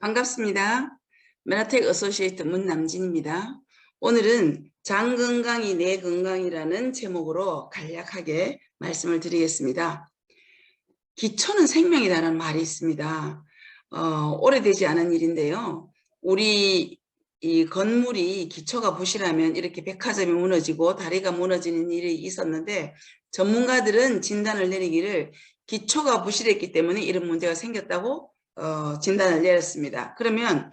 반갑습니다. 메나텍 어소시에이트 문남진입니다. 오늘은 장 건강이 내 건강이라는 제목으로 간략하게 말씀을 드리겠습니다. 기초는 생명이라는 말이 있습니다. 어, 오래되지 않은 일인데요. 우리 이 건물이 기초가 부실하면 이렇게 백화점이 무너지고 다리가 무너지는 일이 있었는데 전문가들은 진단을 내리기를 기초가 부실했기 때문에 이런 문제가 생겼다고 어, 진단을 내렸습니다. 그러면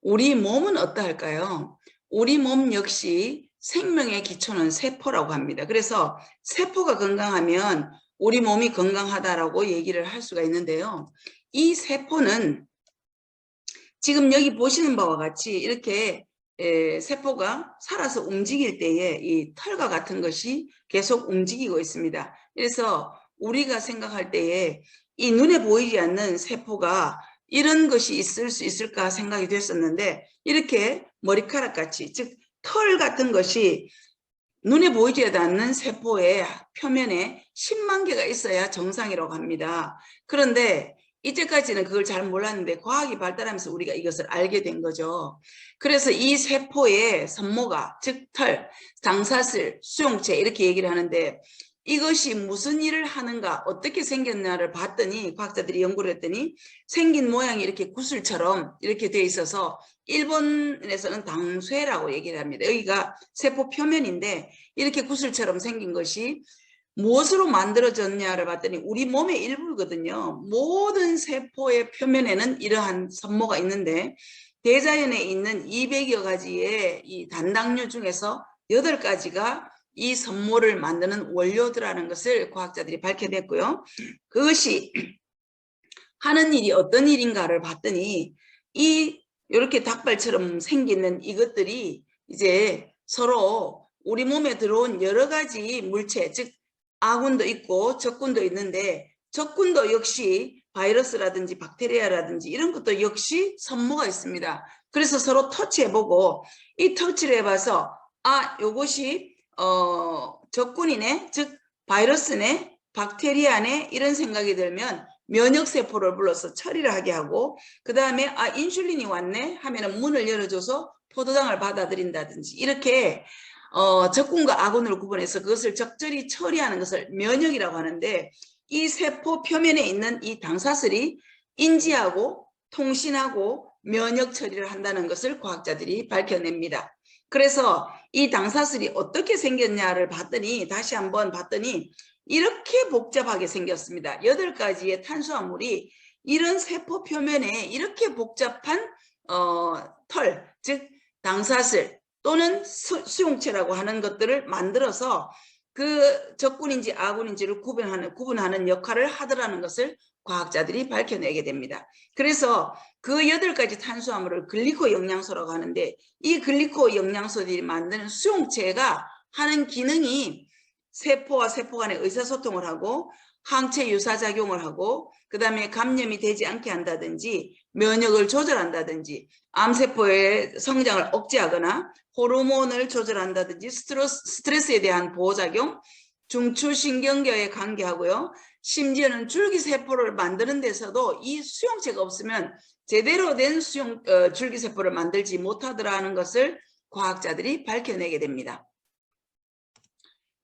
우리 몸은 어떠할까요? 우리 몸 역시 생명의 기초는 세포라고 합니다. 그래서 세포가 건강하면 우리 몸이 건강하다라고 얘기를 할 수가 있는데요. 이 세포는 지금 여기 보시는 바와 같이 이렇게 에, 세포가 살아서 움직일 때에 이 털과 같은 것이 계속 움직이고 있습니다. 그래서 우리가 생각할 때에 이 눈에 보이지 않는 세포가 이런 것이 있을 수 있을까 생각이 됐었는데 이렇게 머리카락 같이 즉 털 같은 것이 눈에 보이지 않는 세포의 표면에 10만 개가 있어야 정상이라고 합니다. 그런데 이때까지는 그걸 잘 몰랐는데 과학이 발달하면서 우리가 이것을 알게 된 거죠. 그래서 이 세포의 선모가 즉 털, 당사슬, 수용체 이렇게 얘기를 하는데 이것이 무슨 일을 하는가 어떻게 생겼나를 봤더니 과학자들이 연구를 했더니 생긴 모양이 이렇게 구슬처럼 이렇게 돼 있어서 일본에서는 당쇠라고 얘기를 합니다. 여기가 세포 표면인데 이렇게 구슬처럼 생긴 것이 무엇으로 만들어졌냐를 봤더니 우리 몸의 일부거든요. 모든 세포의 표면에는 이러한 선모가 있는데 대자연에 있는 200여 가지의 이 단당류 중에서 8가지가 이 선모를 만드는 원료들라는 것을 과학자들이 밝혀냈고요. 그것이 하는 일이 어떤 일인가를 봤더니 이 이렇게 닭발처럼 생기는 이것들이 이제 서로 우리 몸에 들어온 여러 가지 물체, 즉 아군도 있고 적군도 있는데 적군도 역시 바이러스라든지 박테리아라든지 이런 것도 역시 선모가 있습니다. 그래서 서로 터치해보고 이 터치를 해봐서 아 요것이 어 적군이네 즉 바이러스네 박테리아네 이런 생각이 들면 면역세포를 불러서 처리를 하게 하고 그 다음에 아 인슐린이 왔네 하면은 문을 열어줘서 포도당을 받아들인다든지 이렇게 어, 적군과 아군을 구분해서 그것을 적절히 처리하는 것을 면역이라고 하는데 이 세포 표면에 있는 이 당사슬이 인지하고 통신하고 면역 처리를 한다는 것을 과학자들이 밝혀냅니다. 그래서 이 당사슬이 어떻게 생겼냐를 봤더니 다시 한번 봤더니 이렇게 복잡하게 생겼습니다. 여덟 가지의 탄수화물이 이런 세포 표면에 이렇게 복잡한 어, 털, 즉 당사슬 또는 수, 수용체라고 하는 것들을 만들어서 그 적군인지 아군인지를 구분하는, 구분하는 역할을 하더라는 것을 과학자들이 밝혀내게 됩니다. 그래서 그 여덟 가지 탄수화물을 글리코 영양소라고 하는데 이 글리코 영양소들이 만드는 수용체가 하는 기능이 세포와 세포 간의 의사소통을 하고 항체 유사작용을 하고 그 다음에 감염이 되지 않게 한다든지 면역을 조절한다든지 암세포의 성장을 억제하거나 호르몬을 조절한다든지 스트레스, 스트레스에 대한 보호작용 중추신경계에 관계하고요. 심지어는 줄기세포를 만드는 데서도 이 수용체가 없으면 제대로 된 수용, 어, 줄기세포를 만들지 못하더라는 것을 과학자들이 밝혀내게 됩니다.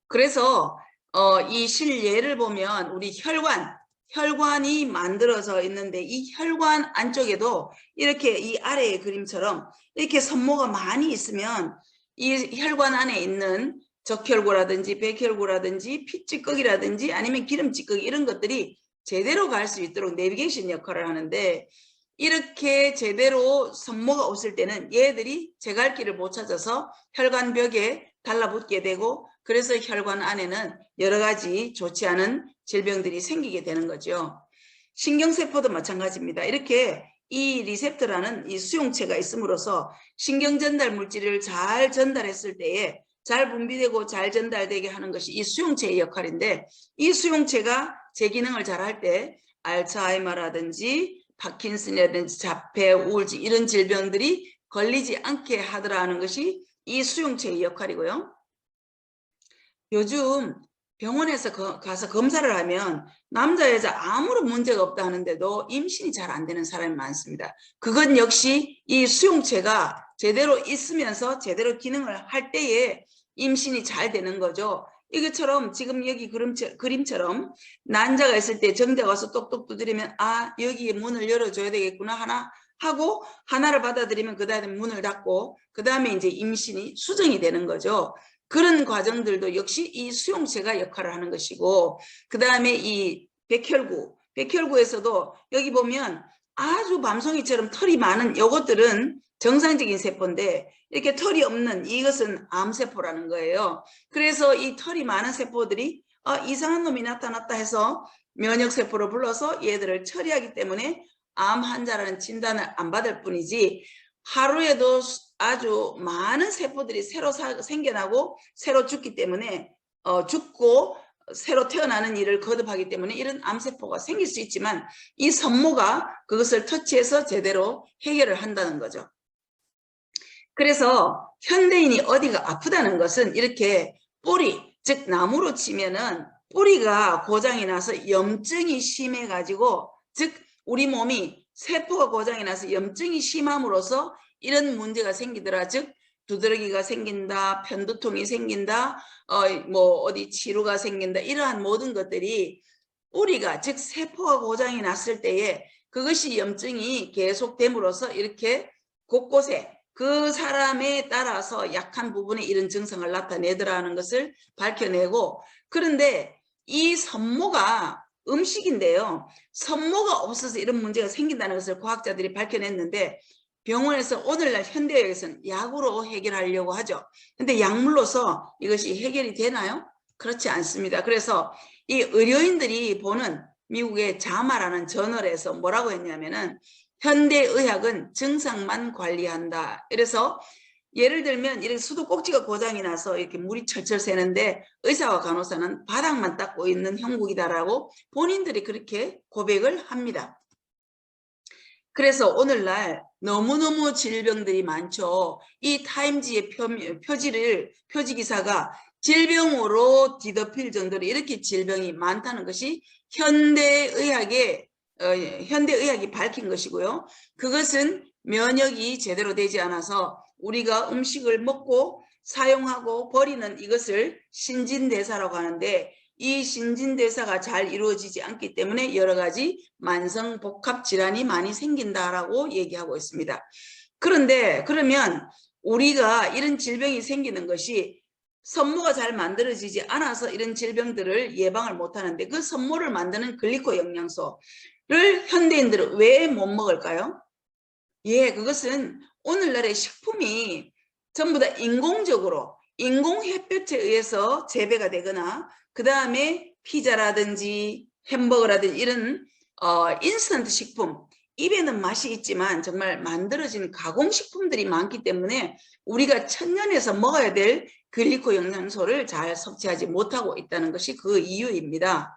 그래서 어, 이 실예를 보면 우리 혈관, 혈관이 만들어져 있는데 이 혈관 안쪽에도 이렇게 이 아래의 그림처럼 이렇게 선모가 많이 있으면 이 혈관 안에 있는 적혈구라든지 백혈구라든지 피찌꺼기라든지 아니면 기름찌꺼기 이런 것들이 제대로 갈 수 있도록 내비게이션 역할을 하는데 이렇게 제대로 선모가 없을 때는 얘들이 제갈 길을 못 찾아서 혈관벽에 달라붙게 되고 그래서 혈관 안에는 여러 가지 좋지 않은 질병들이 생기게 되는 거죠. 신경세포도 마찬가지입니다. 이렇게 이 리셉터라는 이 수용체가 있음으로써 신경전달 물질을 잘 전달했을 때에 잘 분비되고 잘 전달되게 하는 것이 이 수용체의 역할인데 이 수용체가 제 기능을 잘 할 때 알츠하이머라든지 파킨슨이라든지 자폐, 우울증 이런 질병들이 걸리지 않게 하더라 하는 것이 이 수용체의 역할이고요. 요즘 병원에서 거- 가서 검사를 하면 남자 여자 아무런 문제가 없다 하는데도 임신이 잘 안 되는 사람이 많습니다. 그건 역시 이 수용체가 제대로 있으면서 제대로 기능을 할 때에 임신이 잘 되는 거죠. 이것처럼 지금 여기 그림처, 그림처 럼 난자가 있을 때 정자가 와서 똑똑 두드리면 아 여기에 문을 열어줘야 되겠구나 하나 하고 하나를 받아들이면 그 다음에 문을 닫고 그 다음에 이제 임신이 수정이 되는 거죠. 그런 과정들도 역시 이 수용체가 역할을 하는 것이고 그 다음에 이 백혈구 백혈구에서도 여기 보면 아주 밤송이처럼 털이 많은 요것들은 정상적인 세포인데 이렇게 털이 없는 이것은 암세포라는 거예요. 그래서 이 털이 많은 세포들이 어, 이상한 놈이 나타났다 해서 면역세포를 불러서 얘들을 처리하기 때문에 암 환자라는 진단을 안 받을 뿐이지 하루에도 수- 아주 많은 세포들이 새로 사- 생겨나고 새로 죽기 때문에 어, 죽고 새로 태어나는 일을 거듭하기 때문에 이런 암세포가 생길 수 있지만 이 선모가 그것을 터치해서 제대로 해결을 한다는 거죠. 그래서 현대인이 어디가 아프다는 것은 이렇게 뿌리, 즉 나무로 치면은 뿌리가 고장이 나서 염증이 심해 가지고 즉 우리 몸이 세포가 고장이 나서 염증이 심함으로써 이런 문제가 생기더라. 즉 두드러기가 생긴다, 편두통이 생긴다, 어, 뭐 어디 치루가 생긴다. 이러한 모든 것들이 뿌리가 즉 세포가 고장이 났을 때에 그것이 염증이 계속됨으로써 이렇게 곳곳에 그 사람에 따라서 약한 부분에 이런 증상을 나타내더라는 것을 밝혀내고 그런데 이 선모가 음식인데요. 선모가 없어서 이런 문제가 생긴다는 것을 과학자들이 밝혀냈는데 병원에서 오늘날 현대의학에서는 약으로 해결하려고 하죠. 근데 약물로서 이것이 해결이 되나요? 그렇지 않습니다. 그래서 이 의료인들이 보는 미국의 자마라는 저널에서 뭐라고 했냐면은 현대의학은 증상만 관리한다. 그래서 예를 들면 이렇게 수도 꼭지가 고장이 나서 이렇게 물이 철철 새는데 의사와 간호사는 바닥만 닦고 있는 형국이다라고 본인들이 그렇게 고백을 합니다. 그래서 오늘날 너무너무 질병들이 많죠. 이 타임지의 표, 표지를 표지 기사가 질병으로 뒤덮일 정도로 이렇게 질병이 많다는 것이 현대의학의 어, 현대의학이 밝힌 것이고요. 그것은 면역이 제대로 되지 않아서 우리가 음식을 먹고 사용하고 버리는 이것을 신진대사라고 하는데 이 신진대사가 잘 이루어지지 않기 때문에 여러 가지 만성 복합 질환이 많이 생긴다라고 얘기하고 있습니다. 그런데 그러면 우리가 이런 질병이 생기는 것이 선모가 잘 만들어지지 않아서 이런 질병들을 예방을 못하는데 그 선모를 만드는 글리코 영양소 를 현대인들은 왜 못 먹을까요? 예, 그것은 오늘날의 식품이 전부 다 인공적으로 인공 햇볕에 의해서 재배가 되거나 그 다음에 피자라든지 햄버거라든지 이런 어, 인스턴트 식품 입에는 맛이 있지만 정말 만들어진 가공식품들이 많기 때문에 우리가 천년에서 먹어야 될 글리코 영양소를 잘 섭취하지 못하고 있다는 것이 그 이유입니다.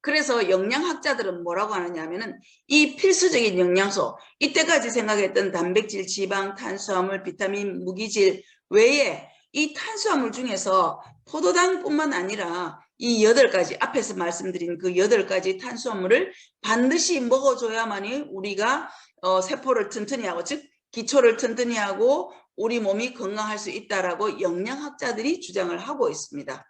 그래서 영양학자들은 뭐라고 하느냐 하면은 이 필수적인 영양소 이때까지 생각했던 단백질, 지방, 탄수화물, 비타민, 무기질 외에 이 탄수화물 중에서 포도당뿐만 아니라 이 여덟 가지 앞에서 말씀드린 그 여덟 가지 탄수화물을 반드시 먹어줘야만이 우리가 어, 세포를 튼튼히 하고 즉 기초를 튼튼히 하고 우리 몸이 건강할 수 있다라고 영양학자들이 주장을 하고 있습니다.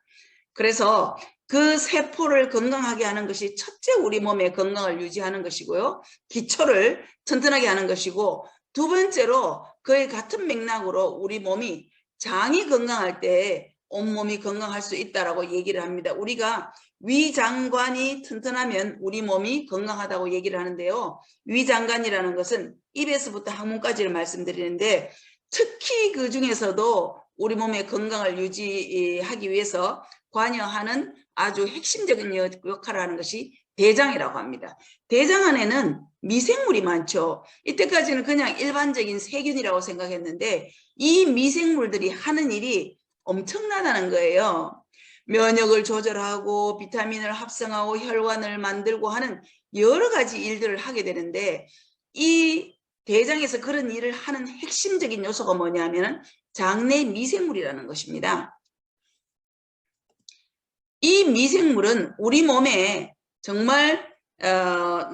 그래서 그 세포를 건강하게 하는 것이 첫째 우리 몸의 건강을 유지하는 것이고요. 기초를 튼튼하게 하는 것이고 두 번째로 그의 같은 맥락으로 우리 몸이 장이 건강할 때 온몸이 건강할 수 있다라고 얘기를 합니다. 우리가 위장관이 튼튼하면 우리 몸이 건강하다고 얘기를 하는데요. 위장관이라는 것은 입에서부터 항문까지를 말씀드리는데 특히 그 중에서도 우리 몸의 건강을 유지하기 위해서 관여하는 아주 핵심적인 역할을 하는 것이 대장이라고 합니다. 대장 안에는 미생물이 많죠. 이때까지는 그냥 일반적인 세균이라고 생각했는데 이 미생물들이 하는 일이 엄청나다는 거예요. 면역을 조절하고 비타민을 합성하고 혈관을 만들고 하는 여러 가지 일들을 하게 되는데 이 대장에서 그런 일을 하는 핵심적인 요소가 뭐냐면 장내 미생물이라는 것입니다. 이 미생물은 우리 몸에 정말 어,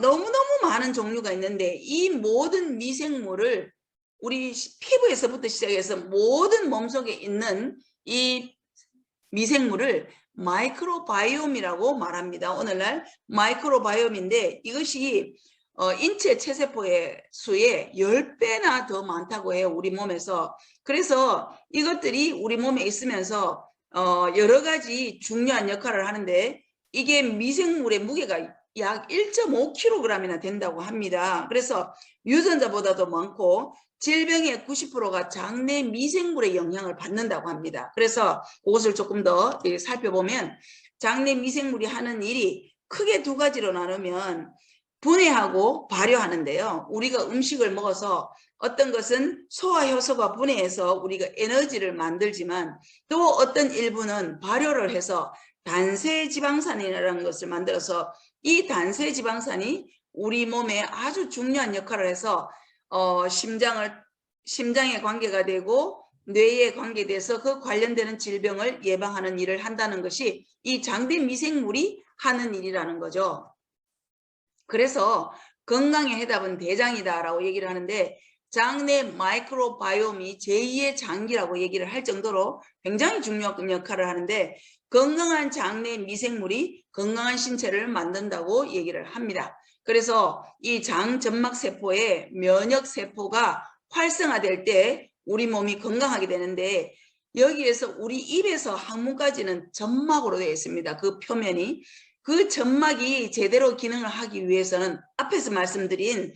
너무너무 많은 종류가 있는데 이 모든 미생물을 우리 시- 피부에서부터 시작해서 모든 몸속에 있는 이 미생물을 마이크로바이옴이라고 말합니다. 오늘날 마이크로바이옴인데 이것이 어, 인체 체세포의 수의 10배나 더 많다고 해요. 우리 몸에서. 그래서 이것들이 우리 몸에 있으면서 어, 여러 가지 중요한 역할을 하는데 이게 미생물의 무게가 약 1.5kg이나 된다고 합니다. 그래서 유전자보다도 많고 질병의 90%가 장내 미생물의 영향을 받는다고 합니다. 그래서 그것을 조금 더 살펴보면 장내 미생물이 하는 일이 크게 두 가지로 나누면 분해하고 발효하는데요. 우리가 음식을 먹어서 어떤 것은 소화효소가 분해해서 우리가 에너지를 만들지만 또 어떤 일부는 발효를 해서 단세 지방산이라는 것을 만들어서 이 단세 지방산이 우리 몸에 아주 중요한 역할을 해서 어, 심장을 심장에 관계가 되고 뇌에 관계돼서 그 관련되는 질병을 예방하는 일을 한다는 것이 이 장대 미생물이 하는 일이라는 거죠. 그래서 건강의 해답은 대장이다라고 얘기를 하는데 장내 마이크로바이옴이 제2의 장기라고 얘기를 할 정도로 굉장히 중요한 역할을 하는데 건강한 장내 미생물이 건강한 신체를 만든다고 얘기를 합니다. 그래서 이 장 점막 세포의 면역 세포가 활성화될 때 우리 몸이 건강하게 되는데 여기에서 우리 입에서 항문까지는 점막으로 되어 있습니다. 그 표면이 그 점막이 제대로 기능을 하기 위해서는 앞에서 말씀드린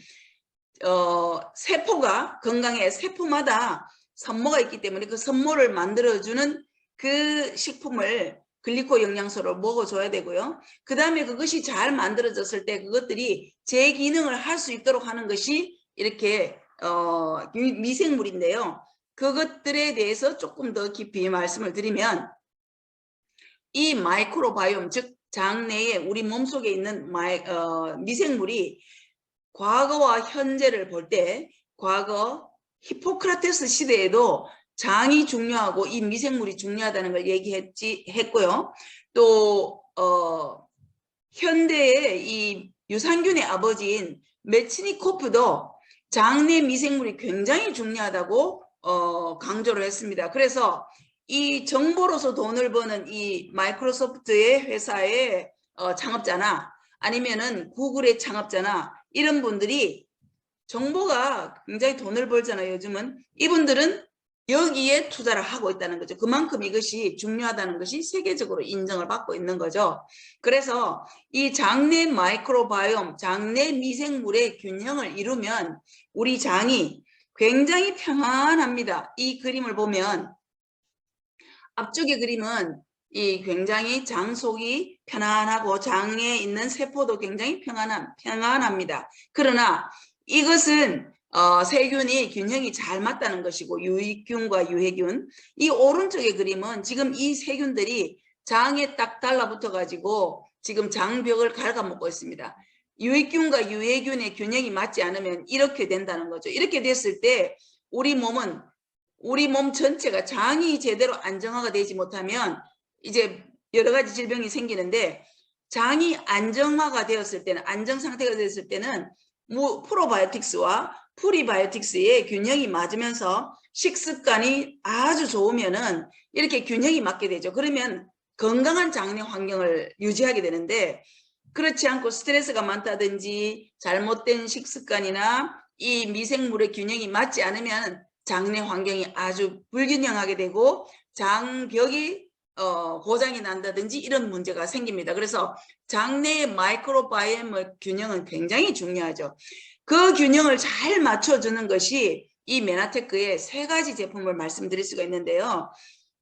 어, 세포가 건강해 세포마다 선모가 있기 때문에 그 선모를 만들어주는 그 식품을 글리코 영양소를 먹어줘야 되고요. 그 다음에 그것이 잘 만들어졌을 때 그것들이 제 기능을 할 수 있도록 하는 것이 이렇게 어, 미- 미생물인데요. 그것들에 대해서 조금 더 깊이 말씀을 드리면 이 마이크로바이옴 즉 장내에 우리 몸속에 있는 마이, 어, 미생물이 과거와 현재를 볼 때 과거 히포크라테스 시대에도 장이 중요하고 이 미생물이 중요하다는 걸 얘기했지 했고요. 또 어, 현대의 이 유산균의 아버지인 메치니코프도 장내 미생물이 굉장히 중요하다고 어, 강조를 했습니다. 그래서 이 정보로서 돈을 버는 이 마이크로소프트의 회사의 어, 창업자나 아니면은 구글의 창업자나 이런 분들이 정보가 굉장히 돈을 벌잖아요. 요즘은 이분들은 여기에 투자를 하고 있다는 거죠. 그만큼 이것이 중요하다는 것이 세계적으로 인정을 받고 있는 거죠. 그래서 이 장내 마이크로바이옴, 장내 미생물의 균형을 이루면 우리 장이 굉장히 평안합니다. 이 그림을 보면 앞쪽의 그림은 이 굉장히 장 속이 편안하고 장에 있는 세포도 굉장히 평안함, 평안합니다. 그러나 이것은 어, 세균이 균형이 잘 맞다는 것이고 유익균과 유해균 이 오른쪽의 그림은 지금 이 세균들이 장에 딱 달라붙어 가지고 지금 장벽을 갉아먹고 있습니다. 유익균과 유해균의 균형이 맞지 않으면 이렇게 된다는 거죠. 이렇게 됐을 때 우리 몸은 우리 몸 전체가 장이 제대로 안정화가 되지 못하면 이제 여러 가지 질병이 생기는데 장이 안정화가 되었을 때는 안정 상태가 되었을 때는 무- 프로바이오틱스와 프리바이오틱스의 균형이 맞으면서 식습관이 아주 좋으면은 이렇게 균형이 맞게 되죠. 그러면 건강한 장내 환경을 유지하게 되는데 그렇지 않고 스트레스가 많다든지 잘못된 식습관이나 이 미생물의 균형이 맞지 않으면 장내 환경이 아주 불균형하게 되고 장벽이 어, 고장이 난다든지 이런 문제가 생깁니다. 그래서 장내의 마이크로바이옴의 균형은 굉장히 중요하죠. 그 균형을 잘 맞춰주는 것이 이 메나테크의 세 가지 제품을 말씀드릴 수가 있는데요.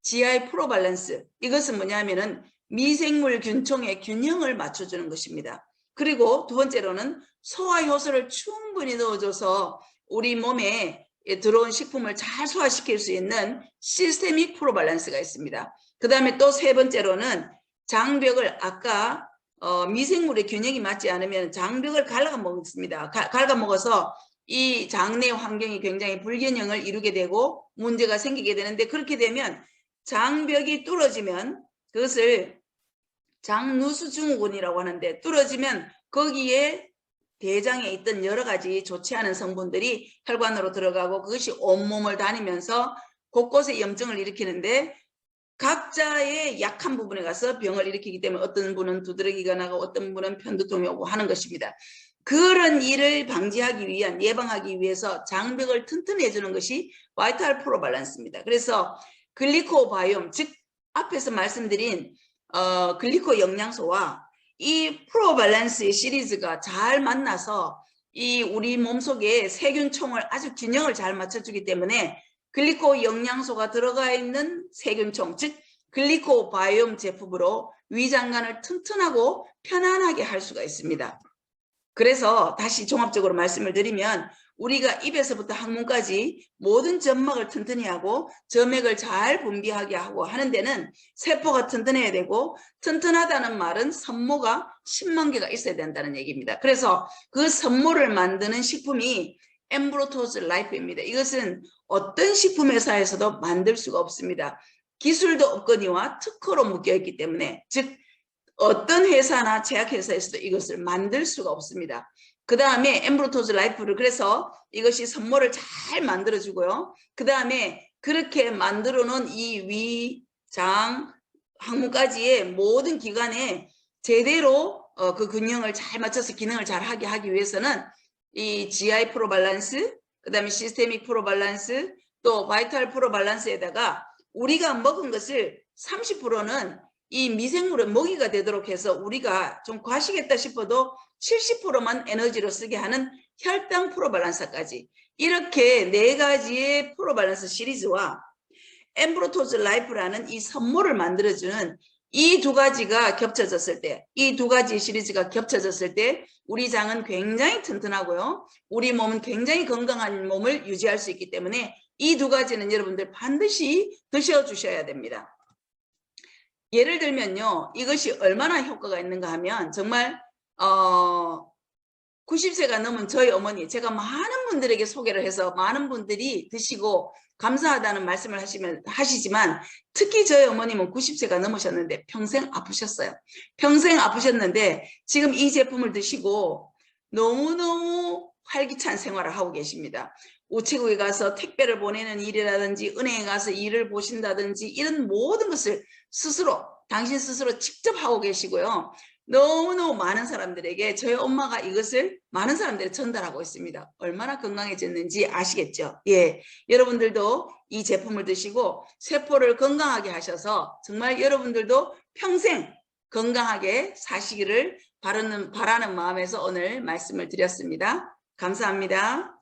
GI 프로밸런스 이것은 뭐냐면은 미생물 균총의 균형을 맞춰주는 것입니다. 그리고 두 번째로는 소화 효소를 충분히 넣어줘서 우리 몸에 들어온 식품을 잘 소화시킬 수 있는 시스테믹 프로밸런스가 있습니다. 그 다음에 또 세 번째로는 장벽을 아까 어, 미생물의 균형이 맞지 않으면 장벽을 갉아먹습니다. 가- 갉아먹어서 이 장내 환경이 굉장히 불균형을 이루게 되고 문제가 생기게 되는데 그렇게 되면 장벽이 뚫어지면 그것을 장누수 증후군이라고 하는데 뚫어지면 거기에 대장에 있던 여러 가지 좋지 않은 성분들이 혈관으로 들어가고 그것이 온몸을 다니면서 곳곳에 염증을 일으키는데 각자의 약한 부분에 가서 병을 일으키기 때문에 어떤 분은 두드러기가 나고 어떤 분은 편두통이 오고 하는 것입니다. 그런 일을 방지하기 위한 예방하기 위해서 장벽을 튼튼해 주는 것이 바이탈 프로발란스입니다. 그래서 글리코바이옴 즉 앞에서 말씀드린 어, 글리코 영양소와 이 프로발란스의 시리즈가 잘 만나서 이 우리 몸속에 세균총을 아주 균형을 잘 맞춰주기 때문에 글리코 영양소가 들어가 있는 세균총 즉 글리코 바이옴 제품으로 위장관을 튼튼하고 편안하게 할 수가 있습니다. 그래서 다시 종합적으로 말씀을 드리면 우리가 입에서부터 항문까지 모든 점막을 튼튼히 하고 점액을 잘 분비하게 하고 하는 데는 세포가 튼튼해야 되고 튼튼하다는 말은 선모가 10만 개가 있어야 된다는 얘기입니다. 그래서 그 선모를 만드는 식품이 엠브로토즈 라이프입니다. 이것은 어떤 식품 회사에서도 만들 수가 없습니다. 기술도 없거니와 특허로 묶여 있기 때문에 즉 어떤 회사나 제약회사에서도 이것을 만들 수가 없습니다. 그 다음에 엠브로토즈 라이프를 그래서 이것이 선모를 잘 만들어주고요. 그 다음에 그렇게 만들어 놓은 이 위, 장, 항문까지의 모든 기관에 제대로 어, 그 균형을 잘 맞춰서 기능을 잘 하게 하기 위해서는 이 GI 프로 밸런스, 그 다음에 시스테믹 프로 밸런스, 또 바이탈 프로 밸런스에다가 우리가 먹은 것을 30%는 이 미생물의 먹이가 되도록 해서 우리가 좀 과식했다 싶어도 70%만 에너지로 쓰게 하는 혈당 프로밸런스까지. 이렇게 네 가지의 프로밸런스 시리즈와 엠브로토즈 라이프라는 이 선모를 만들어주는 이 두 가지가 겹쳐졌을 때, 이 두 가지 시리즈가 겹쳐졌을 때 우리 장은 굉장히 튼튼하고요. 우리 몸은 굉장히 건강한 몸을 유지할 수 있기 때문에 이 두 가지는 여러분들 반드시 드셔 주셔야 됩니다. 예를 들면요. 이것이 얼마나 효과가 있는가 하면 정말 어 90세가 넘은 저희 어머니 제가 많은 분들에게 소개를 해서 많은 분들이 드시고 감사하다는 말씀을 하시면 하시지만 특히 저희 어머님은 90세가 넘으셨는데 평생 아프셨어요. 평생 아프셨는데 지금 이 제품을 드시고 너무너무 활기찬 생활을 하고 계십니다. 우체국에 가서 택배를 보내는 일이라든지 은행에 가서 일을 보신다든지 이런 모든 것을 스스로 당신 스스로 직접 하고 계시고요. 너무너무 많은 사람들에게 저희 엄마가 이것을 많은 사람들이 전달하고 있습니다. 얼마나 건강해졌는지 아시겠죠? 예, 여러분들도 이 제품을 드시고 세포를 건강하게 하셔서 정말 여러분들도 평생 건강하게 사시기를 바라는, 바라는 마음에서 오늘 말씀을 드렸습니다. 감사합니다.